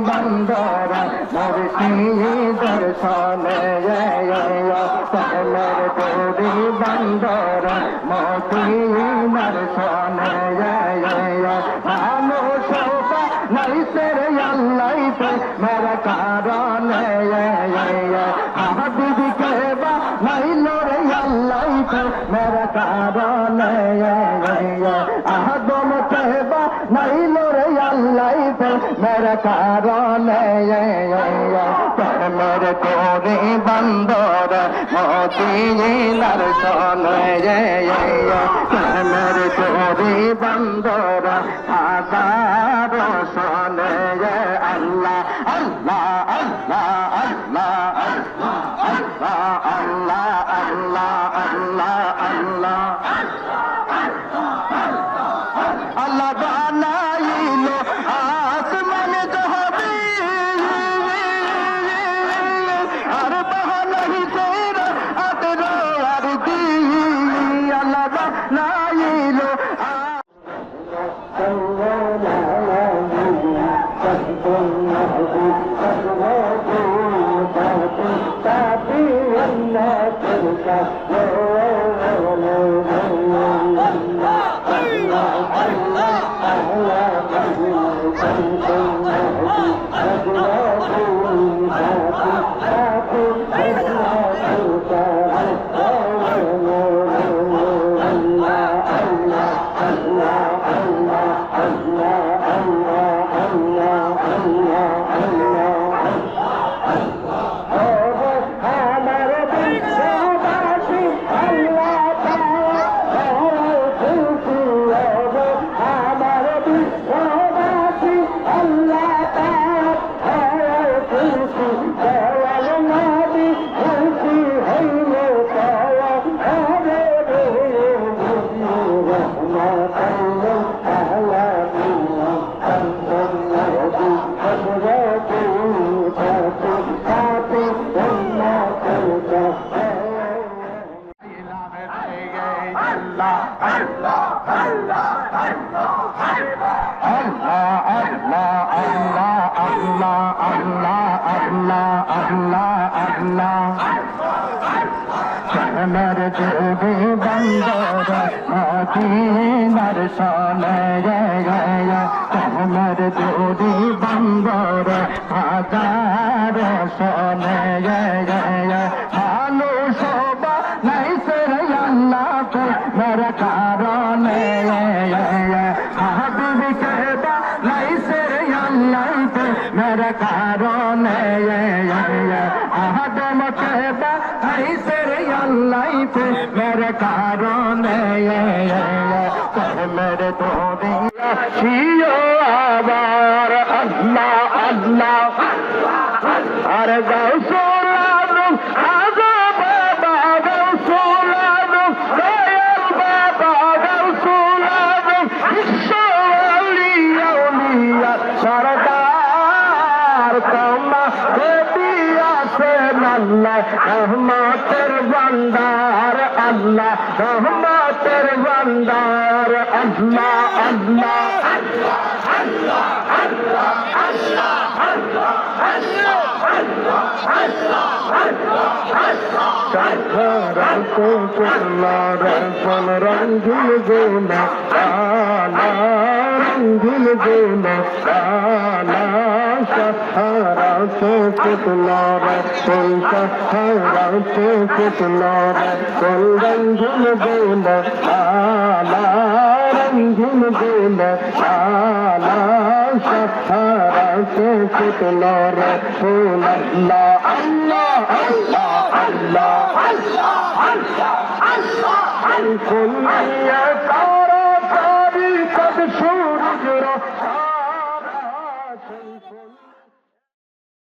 বন্দর দর্শনী দর্শন জয় সহমর তোরি বন্দর মতি মেরে কারণে প্রেমের করি বন্দর মতিলার চলে প্রেমের করি বন্দর আদার চলে আল্লাহ আল্লাহ আল্লাহ আল্লাহ আল্লাহ আল্লাহ Oh, আমার যদি বন্দর মদিনার সনে আমার যদি বন্দর হাজার সনে এটা হাইসের আল্লাইতে মেরে কারণে মেরে তোরে আসিও আবার। আর গাউসো আল্লাহ রহমতের বান্দার আল্লাহ রহমতের বান্দার আল্লাহ আল্লাহ রঙ রঙ রঙ্গিল গোনা কালা রঙ্গিল গোনা কালা সহারা புலோரக் கொள்கை பேசு புலோரக் கொள்கஞ்சும் தேந்த ஆலாரஞ்சும் தேந்த ஆலா சஹாரா பேசு புலோரக் பூலல்லா அல்லா அல்லா அல்லா அல்லா அல்லா அல்லா கொல்லியா